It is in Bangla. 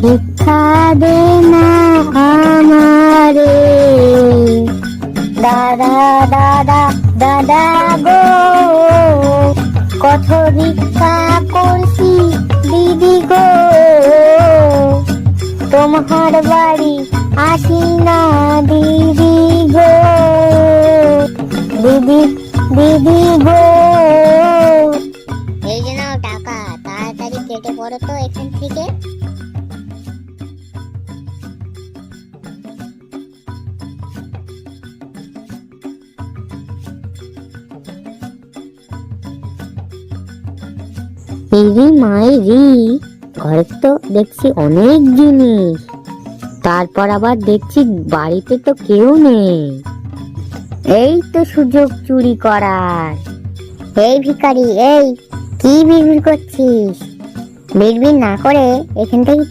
ভিক্ষা দে না আমারে। দাদা দাদা দাদা গো, কত ভিক্ষা করছি দিদি গো। তোমার বাড়ি আসি না দিদি গো। দিদি দিদি গো। এই যে নাও টাকা, তাড়াতাড়ি কেটে পড়ো তো এখান থেকে। ইরি মাইরি ঘরে তো দেখছি অনেক জিনিস। তারপর আবার দেখছি বাড়িতে তো কেউ নেই। এই তো সুযোগ চুরি করার। এই ভিখারি, এই, কি বিড়বিড় করছিস? বিড়বিড় না করে এখান থেকে